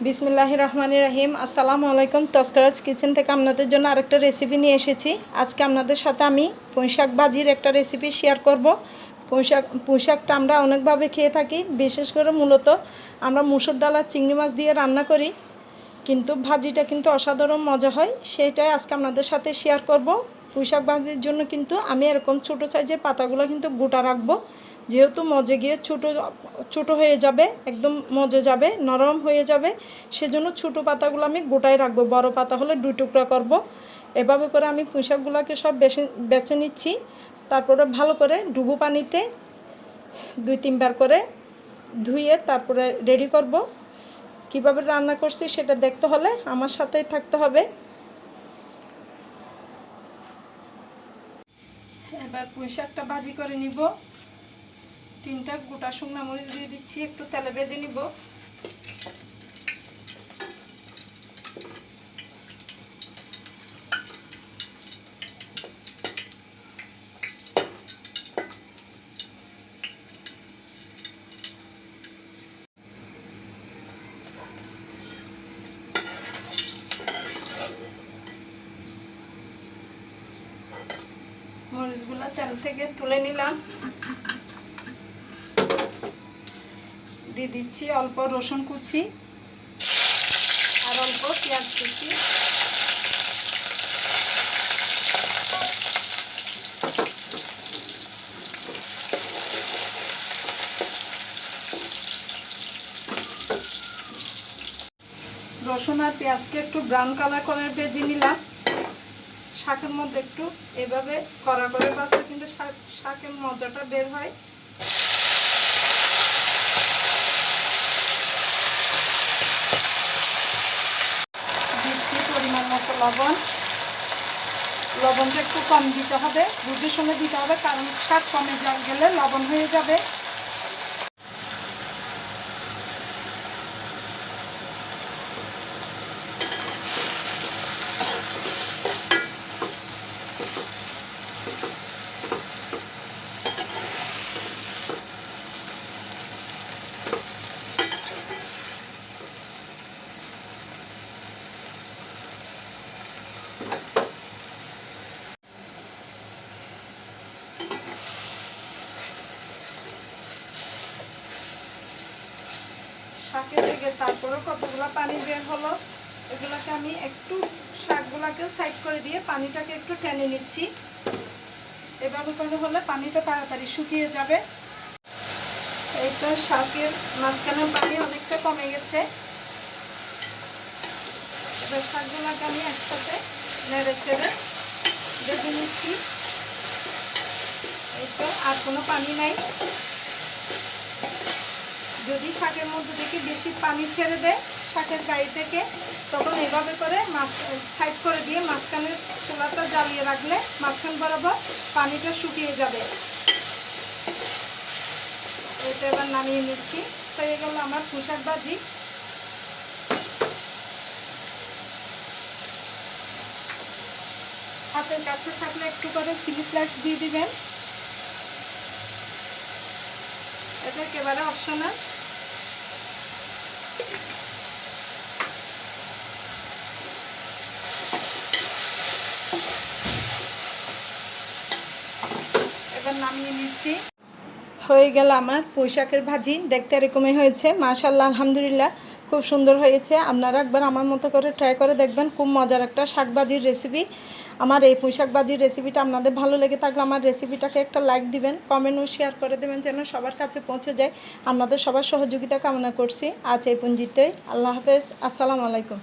বিসমিল্লাহ রহমান রাহিম। আসসালামু আলাইকুম। তস্করাজ কিচেন থেকে আপনাদের জন্য আরেকটা রেসিপি নিয়ে এসেছি। আজকে আপনাদের সাথে আমি পুঁইশাক ভাজির একটা রেসিপি শেয়ার করব। পুঁইশাক পুঁইশাকটা আমরা অনেকভাবে খেয়ে থাকি। বিশেষ করে মূলত আমরা মুসুর ডাল আর চিংড়ি মাছ দিয়ে রান্না করি। কিন্তু ভাজিটা কিন্তু অসাধারণ মজা হয়। সেইটাই আজকে আপনাদের সাথে শেয়ার করব। পুঁইশাক ভাজির জন্য কিন্তু আমি এরকম ছোটো সাইজের পাতাগুলো কিন্তু গোটা রাখব। যেহেতু মজে গিয়ে ছোটো ছোটো হয়ে যাবে, একদম মজে যাবে, নরম হয়ে যাবে, সেজন্য ছোটো পাতাগুলো আমি গোটায় রাখব। বড় পাতা হলে দুই টুকরা করব। এভাবে করে আমি পুঁইশাকগুলোকে সব বেছে বেছে নিচ্ছি। তারপরে ভালো করে ডুবো পানিতে দুই তিনবার করে ধুয়ে তারপরে রেডি করব। কীভাবে রান্না করছি সেটা দেখতে হলে আমার সাথেই থাকতে হবে। এবার পুঁইশাকটা ভাজি করে নিব। তিনটা গোটা শুকনা মরিচ দিয়ে দিচ্ছি, একটু তেলে ভেজে নিব। মরিচগুলো তেল থেকে তুলে নিলাম। দিয়ে দিচ্ছি অল্প রসুন কুচি আর অল্প পেঁয়াজ কুচি। রসুন আর পেঁয়াজকে একটু ব্রাউন কালার করে ভেজে নিলাম। শাকের মধ্যে একটু এভাবে কড়া করে বাঁচলে কিন্তু শাক, শাকের মজাটা বের হয়। দিচ্ছি পরিমাণ মতো লবণ। লবণটা একটু কম দিতে হবে। বুঝে শুনে দিতে হবে, কারণ শাক কমে গেলে লবণ হয়ে যাবে। শাকে থেকে তারপরে কতগুলো পানি বের হলো, এগুলোকে আমি একটু শাকগুলোকে সাইড করে দিয়ে পানিটাকে একটু টেনে নিচ্ছি। এভাবে করে হলে পানিটা তাড়াতাড়ি শুকিয়ে যাবে। এইটা শাকের মাঝখানের পানি অনেকটা কমে গেছে। এবার শাকগুলোকে আমি একসাথে নেড়ে ছেড়ে বেঁধে নিচ্ছি। এইটা আর কোনো পানি নাই। যদি শাকের মধ্যে থেকে বেশি পানি ছেড়ে দেয় শাকের গায়ে থেকে, তখন এভাবে করে মাছ, সাইড করে দিয়ে মাঝখানের চুলাটা জ্বালিয়ে রাখলে মাঝখান বরাবর পানিটা শুকিয়ে যাবে। এটা এবার নামিয়ে নিচ্ছি। হয়ে গেল আমার পোশাক ভাজি। হাতের কাছে থাকলে একটু করে চিলি ফ্লেক্স দিয়ে দিবেন। এটা একেবারে অপশনাল এবার হয়ে গেল আমার পোশাকের ভাজি। দেখতে এরকমই হয়েছে। মাশাল্লাহ আলহামদুলিল্লাহ। খুব সুন্দর হয়েছে। আপনারা একবার আমার মতো করে ট্রাই করে দেখবেন, খুব মজার একটা শাকবাজির রেসিপি আমার এই পুঁই শাকবাজির রেসিপিটা আপনাদের ভালো লেগে থাকলে আমার রেসিপিটাকে একটা লাইক দিবেন কমেন্টও শেয়ার করে দেবেন যেন সবার কাছে পৌঁছে যায়। আপনাদের সবার সহযোগিতা কামনা করছি। আজ এই পুঞ্জিতে আল্লাহ হাফেজ। আসসালামু আলাইকুম।